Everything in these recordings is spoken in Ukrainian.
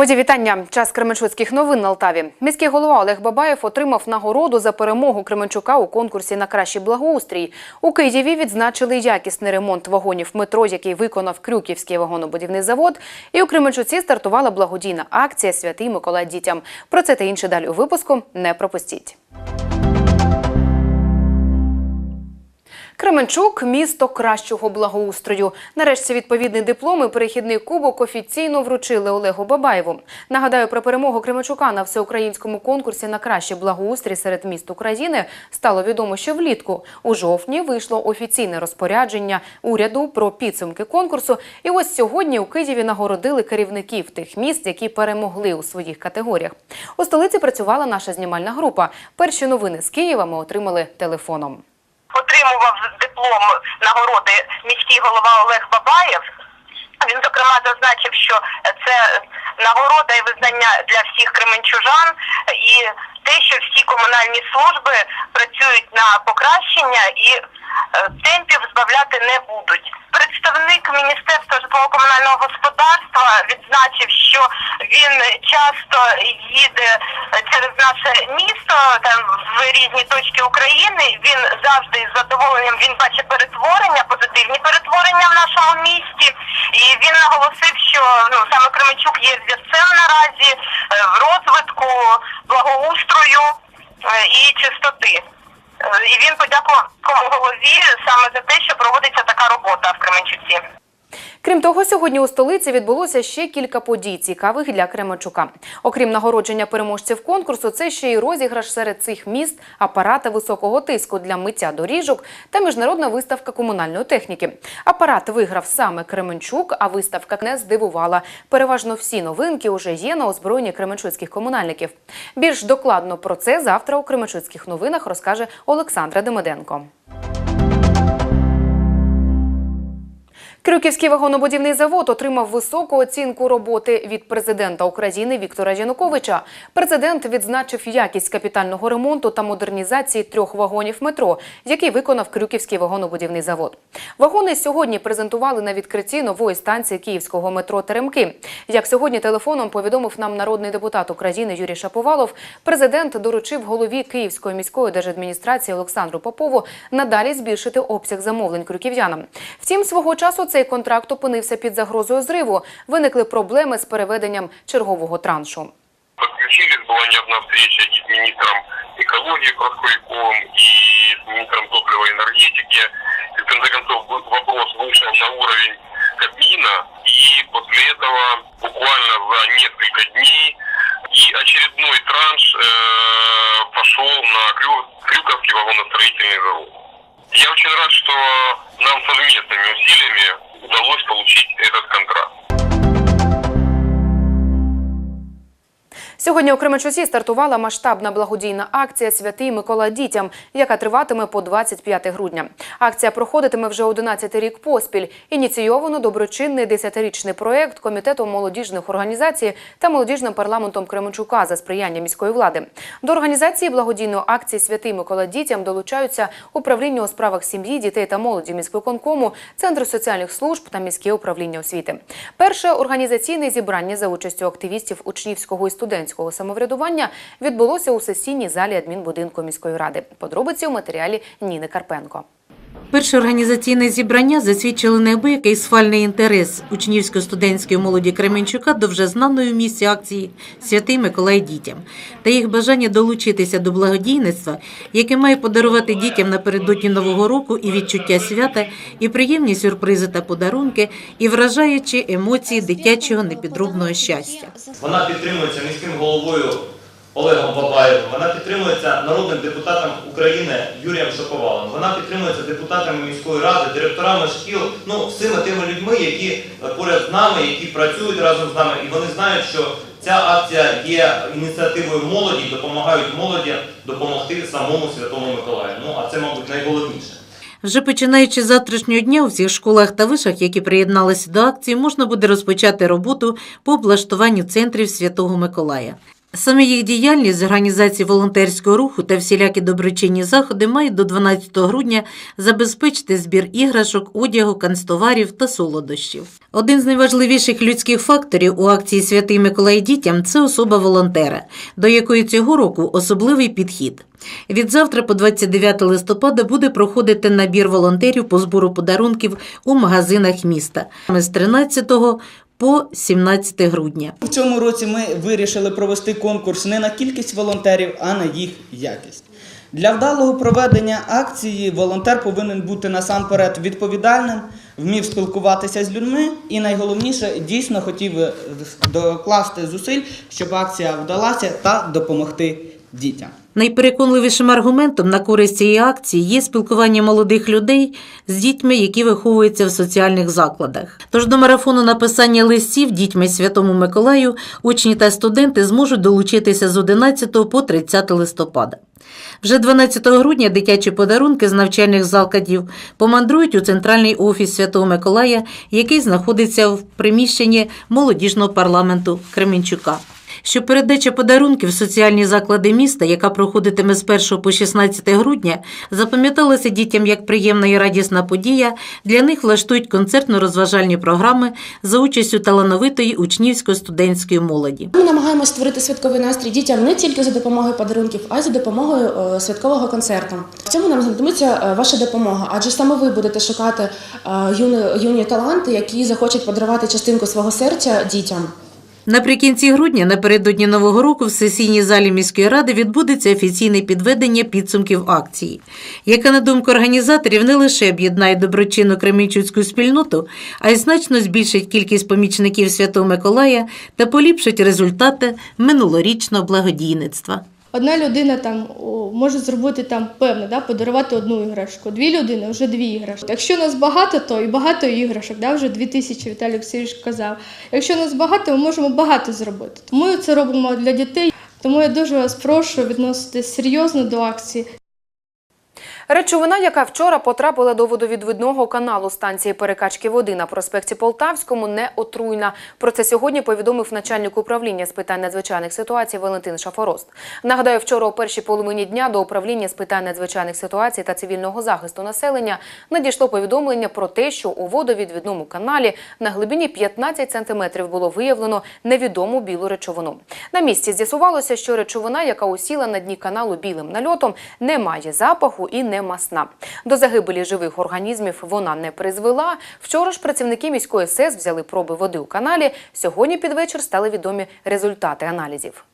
Мої вітання. Час Кременчуцьких новин на Алтаві. Міський голова Олег Бабаєв отримав нагороду за перемогу Кременчука у конкурсі на кращий благоустрій. У Києві відзначили якісний ремонт вагонів метро, який виконав Крюківський вагонобудівний завод. І у Кременчуці стартувала благодійна акція Святий Миколай дітям. Про це та інше далі у випуску. Не пропустіть. Кременчук місто кращого благоустрою. Нарешті відповідний диплом і перехідний кубок офіційно вручили Олегу Бабаєву. Нагадаю, про перемогу Кременчука на всеукраїнському конкурсі на кращий благоустрій серед міст України стало відомо ще влітку. У жовтні вийшло офіційне розпорядження уряду про підсумки конкурсу. І ось сьогодні у Києві нагородили керівників тих міст, які перемогли у своїх категоріях. У столиці працювала наша знімальна група. Перші новини з Києва ми отримали телефоном. Отримував диплом нагороди міський голова Олег Бабаєв. Він зокрема зазначив, що це нагорода і визнання для всіх кременчужан, і те, що всі комунальні служби працюють на покращення і е, темпів збавляти не будуть. Представник Міністерства житлово-комунального господарства відзначив, що він часто їде через наше місто там в різні точки України. Він завжди з задоволенням він бачить перетворення, позитивні перетворення в нашому місті. І він наголосив, що ну саме Кременчук є взірцем наразі е, в розвитку благоустрою е, і чистоти. Е, І він подякував голові саме за те, що проводиться така робота в Кременчуці. Крім того, сьогодні у столиці відбулося ще кілька подій, цікавих для Кременчука. Окрім нагородження переможців конкурсу, це ще й розіграш серед цих міст апарата високого тиску для миття доріжок та міжнародна виставка комунальної техніки. Апарат виграв саме Кременчук, а виставка не здивувала. Переважно всі новинки уже є на озброєнні кременчуцьких комунальників. Більш докладно про це завтра у Кременчуцьких новинах розкаже Олександра Демиденко. Крюківський вагонобудівний завод отримав високу оцінку роботи від президента України Віктора Януковича. Президент відзначив якість капітального ремонту та модернізації трьох вагонів метро, який виконав Крюківський вагонобудівний завод. Вагони сьогодні презентували на відкритті нової станції київського метро Теремки. Як сьогодні телефоном повідомив нам народний депутат України Юрій Шаповалов, президент доручив голові Київської міської держадміністрації Олександру Попову надалі збільшити обсяг замовлень крюків'янам. Втім, свого часу цей контракт опинився під загрозою зриву. Виникли проблеми з переведенням чергового траншу. подключились, была не одна встреча и с министром экологии Проскуряковым, и с министром топлива и энергетики. И в конце концов вы- вопрос вышел на уровень Кабмина, и после этого буквально за несколько дней и очередной транш э, пошел на Крю- Крюковский вагоностроительный завод. Я очень рад, что нам совместными усилиями удалось получить этот контракт. Сьогодні у Кременчуці стартувала масштабна благодійна акція Святий Микола дітям, яка триватиме по 25 грудня. Акція проходитиме вже 11 рік поспіль. Ініційовано доброчинний 10-річний проєкт комітетом молодіжних організацій та молодіжним парламентом Кременчука за сприяння міської влади. До організації благодійної акції Святий Микола дітям долучаються управління у справах сім'ї, дітей та молоді міськвиконкому, центр соціальних служб та міське управління освіти. Перше організаційне зібрання за участю активістів учнівського і студентського самоврядування відбулося у сесійній залі адмінбудинку міської ради. Подробиці у матеріалі Ніни Карпенко. Перше організаційне зібрання засвідчило неабиякий сфальний інтерес учнівсько-студентської молоді Кременчука до вже знаної в акції Святий Миколай дітям та їх бажання долучитися до благодійництва, яке має подарувати дітям напередодні нового року і відчуття свята, і приємні сюрпризи та подарунки, і вражаючі емоції дитячого непідробного щастя. Вона підтримується міським головою Олегом Бабаєвим, вона підтримується народним депутатом України Юрієм Шаповалом, вона підтримується депутатами міської ради, директорами шкіл, ну всіми тими людьми, які е, поряд з нами, які працюють разом з нами, і вони знають, що ця акція є ініціативою молоді, допомагають молоді допомогти самому Святому Миколаю. Ну а це, мабуть, найголовніше. Вже починаючи з завтрашнього дня у всіх школах та вишах, які приєдналися до акції, можна буде розпочати роботу по облаштуванню центрів Святого Миколая. Саме їх діяльність з організації волонтерського руху та всілякі доброчинні заходи мають до 12 грудня забезпечити збір іграшок, одягу, канцтоварів та солодощів. Один з найважливіших людських факторів у акції Святий Миколай дітям це особа волонтера, до якої цього року особливий підхід. Від завтра по 29 листопада буде проходити набір волонтерів по збору подарунків у магазинах міста з 13 по 17 грудня. В цьому році ми вирішили провести конкурс не на кількість волонтерів, а на їх якість. Для вдалого проведення акції волонтер повинен бути насамперед відповідальним, вмів спілкуватися з людьми і найголовніше дійсно хотів е, докласти зусиль, щоб акція вдалася та допомогти дітям. Найпереконливішим аргументом на користь цієї акції є спілкування молодих людей з дітьми, які виховуються в соціальних закладах. Тож до марафону написання листів дітьми Святому Миколаю учні та студенти зможуть долучитися з 11 по 30 листопада. Вже 12 грудня дитячі подарунки з навчальних закладів помандрують у центральний офіс Святого Миколая, який знаходиться в приміщенні молодіжного парламенту Кременчука. Що передача подарунків в соціальні заклади міста, яка проходитиме з 1 по 16 грудня, запам'яталася дітям як приємна і радісна подія. Для них влаштують концертно-розважальні програми за участю талановитої учнівсько-студентської молоді. Ми намагаємося створити святковий настрій дітям не тільки за допомогою подарунків, а й за допомогою е, святкового концерту. В цьому нам знадобиться е, ваша допомога, адже саме ви будете шукати е, юні, юні таланти, які захочуть подарувати частинку свого серця дітям. Наприкінці грудня, напередодні Нового року, в сесійній залі міської ради відбудеться офіційне підведення підсумків акції, яка, на думку організаторів, не лише об'єднає доброчинну кремінчуцьку спільноту, а й значно збільшить кількість помічників Святого Миколая та поліпшить результати минулорічного благодійництва. Одна людина там може зробити там певне, да, подарувати одну іграшку. Дві людини вже дві іграшки. Якщо нас багато, то і багато іграшок, да, вже дві тисячі Віталій Олексійович казав. Якщо нас багато, ми можемо багато зробити. Ми це робимо для дітей. Тому я дуже вас прошу відноситись серйозно до акції. Речовина, яка вчора потрапила до водовідвідного каналу станції перекачки води на проспекті Полтавському, не отруйна. Про це сьогодні повідомив начальник управління з питань надзвичайних ситуацій Валентин Шафорост. Нагадаю, вчора у першій половині дня до управління з питань надзвичайних ситуацій та цивільного захисту населення надійшло повідомлення про те, що у водовідвідному каналі на глибині 15 сантиметрів було виявлено невідому білу речовину. На місці з'ясувалося, що речовина, яка усіла на дні каналу білим нальотом, не має запаху і не масна. До загибелі живих організмів вона не призвела. Вчора ж працівники міської СЕС взяли проби води у каналі. Сьогодні під вечір стали відомі результати аналізів.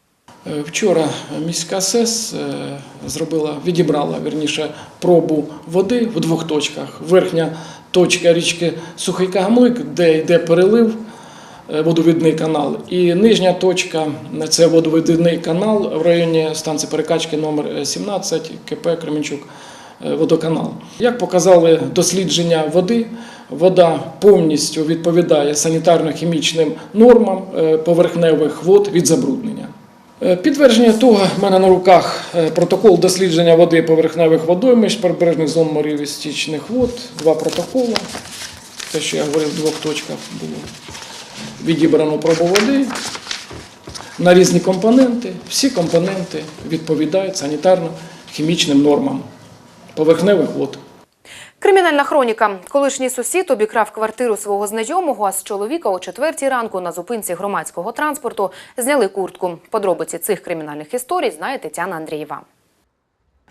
Е, Вчора міська СЕС е, зробила, відібрала вірніше пробу води в двох точках. Верхня точка річки Сухий Каgamлик, де йде перелив, е, водовідний канал. І нижня точка це водовідний канал в районі станції перекачки номер 17 КП Кременчук водоканал. Як показали дослідження води, вода повністю відповідає санітарно-хімічним нормам е, поверхневих вод від забруднення. Е, Підтвердження того, в мене на руках е, протокол дослідження води поверхневих водоймищ прибережних зон морів і стічних вод, два протоколи. Те, що я говорив, в двох точках було відібрано пробу води на різні компоненти. Всі компоненти відповідають санітарно-хімічним нормам поверхневих вод. Кримінальна хроніка. Колишній сусід обікрав квартиру свого знайомого, а з чоловіка о четвертій ранку на зупинці громадського транспорту зняли куртку. Подробиці цих кримінальних історій знає Тетяна Андрієва.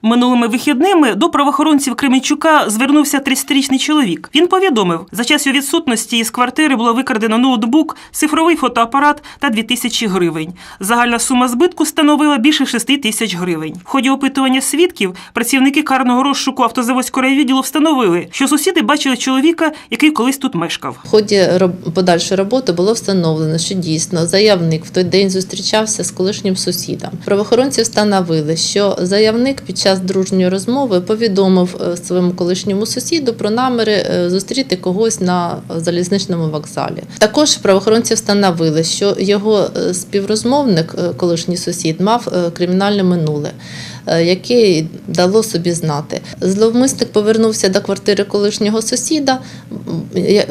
Минулими вихідними до правоохоронців Кременчука звернувся 30-річний чоловік. Він повідомив, за час його відсутності із квартири було викрадено ноутбук, цифровий фотоапарат та 2 тисячі гривень. Загальна сума збитку становила більше 6 тисяч гривень. В ході опитування свідків працівники карного розшуку автозаводського райвідділу встановили, що сусіди бачили чоловіка, який колись тут мешкав. В ході подальшої роботи було встановлено, що дійсно заявник в той день зустрічався з колишнім сусідом. Правоохоронці встановили, що заявник під час дружньої розмови повідомив е, своєму колишньому сусіду про наміри е, зустріти когось на залізничному вокзалі. Також правоохоронці встановили, що його е, співрозмовник, колишній сусід, мав кримінальне минуле. Е, Яке дало собі знати Зловмисник повернувся до квартири колишнього сусіда.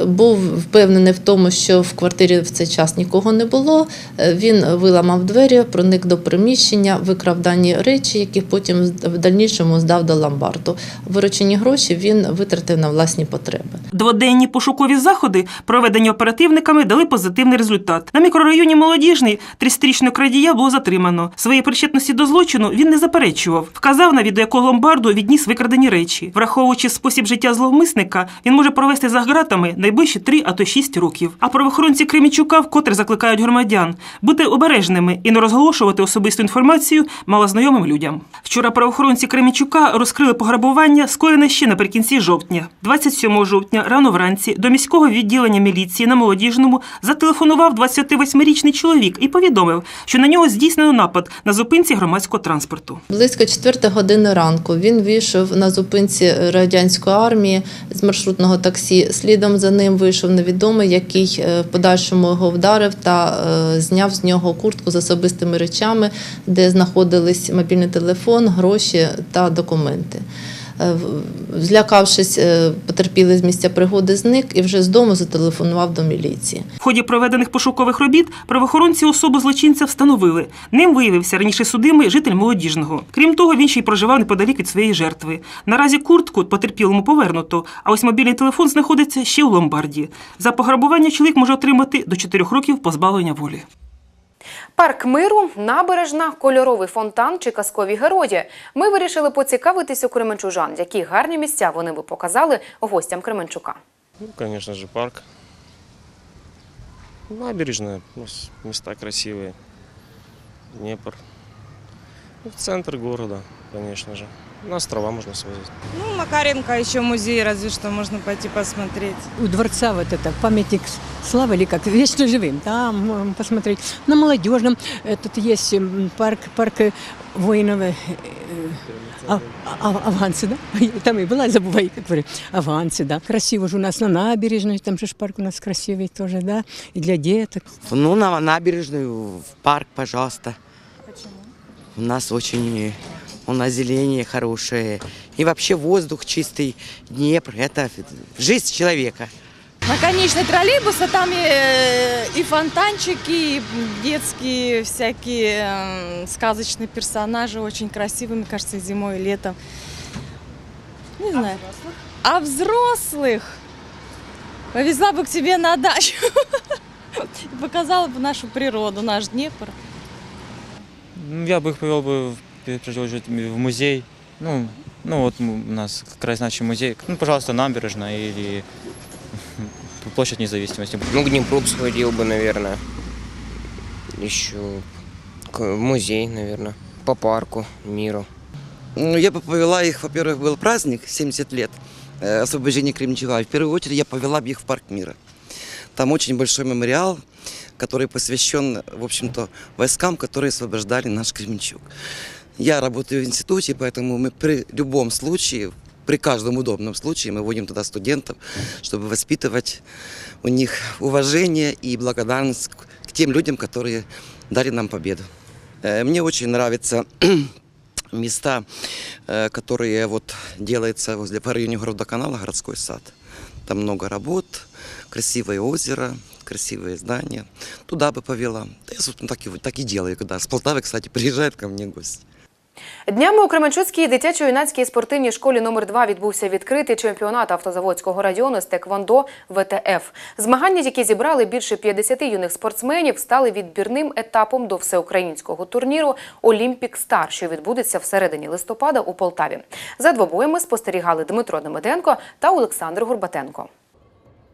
Був впевнений в тому, що в квартирі в цей час нікого не було. Е, Він виламав двері, проник до приміщення, викрав дані речі, які потім в дальнішому здав до ломбарду. Виручені гроші він витратив на власні потреби. Дводенні пошукові заходи, проведені оперативниками, дали позитивний результат. На мікрорайоні Молодіжний 30-річного крадія було затримано. Своєї причетності до злочину він не заперечував. Вказав навіть до ломбарду відніс викрадені речі. Враховуючи спосіб життя зловмисника, він може провести за ґратами найближчі 3, а то 6 років. А правоохоронці Кремічука вкотре закликають громадян бути обережними і не розголошувати особисту інформацію малознайомим людям. Вчора правоохоронці Кремічука розкрили пограбування, скоєне ще наприкінці жовтня. 27 жовтня рано вранці до міського відділення міліції на молодіжному зателефонував 28-річний чоловік і повідомив, що на нього здійснено напад на зупинці громадського транспорту. Близько 4 години ранку він вийшов на зупинці радянської армії з маршрутного таксі. Слідом за ним вийшов невідомий, який е, в подальшому його вдарив та е, зняв з нього куртку з особистими речами, де знаходились мобільний телефон, гроші та документи. Е, Злякавшись, е, потерпілий з місця пригоди зник і вже з дому зателефонував до міліції. В ході проведених пошукових робіт правоохоронці особу злочинця встановили. Ним виявився раніше судимий житель молодіжного. Крім того, він ще й проживав неподалік від своєї жертви. Наразі куртку потерпілому повернуто, а ось мобільний телефон знаходиться ще у ломбарді. За пограбування чоловік може отримати до 4 років позбавлення волі. Парк миру, набережна, кольоровий фонтан чи казкові герої. Ми вирішили поцікавитись у кременчужан, які гарні місця вони би показали гостям Кременчука. Ну, ж, парк. Набережна, міста красиві. Днепр. Ну, центр міста, звісно же. На острова можно свозить. Ну, Макаренко еще музей, разве что можно пойти посмотреть. у дворца вот это памятник славы или как вечно живым. Там посмотреть. На молодежном э, тут есть парк парк э, воинов э, э, а- а- афганцы да? Там и была забываю как говорю афганцы да. Красиво же у нас на набережной там же парк у нас красивый тоже да? И для деток. Ну, на набережную, в парк, пожалуйста. У нас очень у нас зеление хорошее. И вообще воздух чистый, Днепр. Это жизнь человека. На конечной троллейбуса там и, э, и фонтанчики, и детские всякие э, сказочные персонажи, очень красивые, мне кажется, и зимой, и летом. Не знаю. А взрослых повезла бы к тебе на дачу показала бы нашу природу, наш Днепр. Ну, Я бы их повел бы в, очередь, в музей. Ну, ну вот у нас краеведческий музей. Ну, пожалуйста, набережная или площадь независимости. Ну, к Днепру сходил бы, наверное. Еще к в музей, наверное. По парку, миру. Ну, я бы повела их, во-первых, был праздник, 70 лет э, освобождения Кременчуга. И в первую очередь я повела бы их в Парк мира. Там очень большой мемориал, который посвящен, в общем-то, войскам, которые освобождали наш Кременчуг. Я работаю в институте, поэтому мы при любом случае, при каждом удобном случае мы водим туда студентов, чтобы воспитывать у них уважение и благодарность к тем людям, которые дали нам победу. Э, Мне очень нравятся места, э, которые вот делаются возле по районе города канала городской сад. Там много работ, красивое озеро, красивые здания. Туда бы повела. Да я, собственно, так и, так и делаю, когда с Полтавы, кстати, приезжают ко мне гости. Днями у Кременчуцькій дитячо-юнацькій спортивній школі номер 2 відбувся відкритий чемпіонат автозаводського району з Теквондо ВТФ. Змагання, які зібрали більше 50 юних спортсменів, стали відбірним етапом до всеукраїнського турніру Олімпік Стар, що відбудеться в середині листопада у Полтаві. За двобоями спостерігали Дмитро Демиденко та Олександр Горбатенко.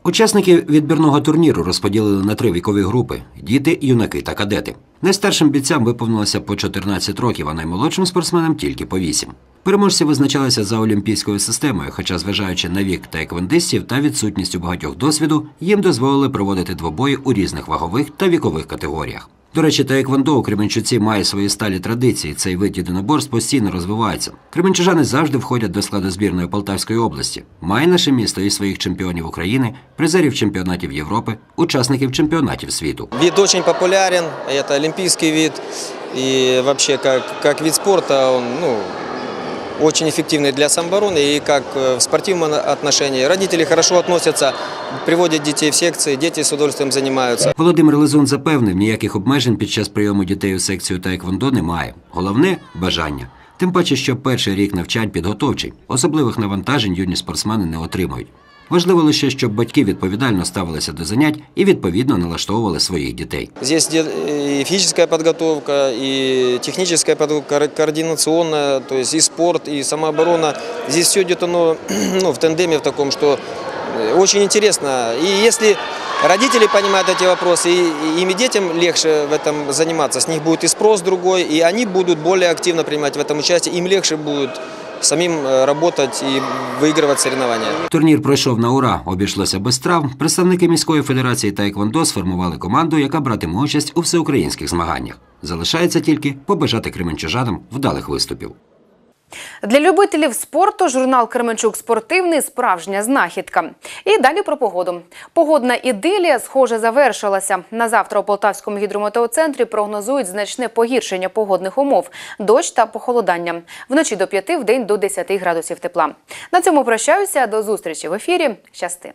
Учасники відбірного турніру розподілили на три вікові групи: діти, юнаки та кадети. Найстаршим бійцям виповнилося по 14 років, а наймолодшим спортсменам тільки по 8. Переможці визначалися за олімпійською системою, хоча, зважаючи на вік та еквендистів та відсутністю багатьох досвіду, їм дозволили проводити двобої у різних вагових та вікових категоріях. До речі, та таеквондо у Кременчуці має свої сталі традиції. Цей вид єдиноборств постійно розвивається. Кременчужани завжди входять до складу збірної Полтавської області. Має наше місто і своїх чемпіонів України, призерів чемпіонатів Європи, учасників чемпіонатів світу. Вид очень популярен, це олімпійський вид. І взагалі, як, як вид спорта, він, ну, очень эффективный для самообороны и как э, в спортивном отношении. Родители хорошо относятся, приводят детей в секции, дети с удовольствием занимаются. Володимир Лизун запевнив, ніяких обмежень під час прийому дітей у секцію таеквондо немає. Головне бажання. Тим паче, що перший рік навчань підготовчий, особливих навантажень юні спортсмени не отримують. Важливо лише, щоб батьки відповідально ставилися до занять і відповідно налаштовували своїх дітей. Здесь де- и физическая подготовка, и техническая подготовка, ко- координационная, то есть и спорт, и самооборона. Здесь все идет оно ну, в тандеме в таком, что э, очень интересно. И если родители понимают эти вопросы, и, и им и детям легче в этом заниматься, с них будет и спрос другой, и они будут более активно принимать в этом участие, им легче будет самим э, работать и выигрывать соревнования. Турнір пройшов на ура, обійшлося без травм. Представники міської федерації таеквондо сформували команду, яка братиме участь у всеукраїнських змаганнях. Залишається тільки побажати кременчужанам вдалих виступів. Для любителів спорту журнал Кременчук спортивний справжня знахідка. І далі про погоду. Погодна ідилія, схоже, завершилася. На завтра у Полтавському гідрометеоцентрі прогнозують значне погіршення погодних умов, дощ та похолодання. Вночі до 5, в день до 10 градусів тепла. На цьому прощаюся. До зустрічі в ефірі. Щасти.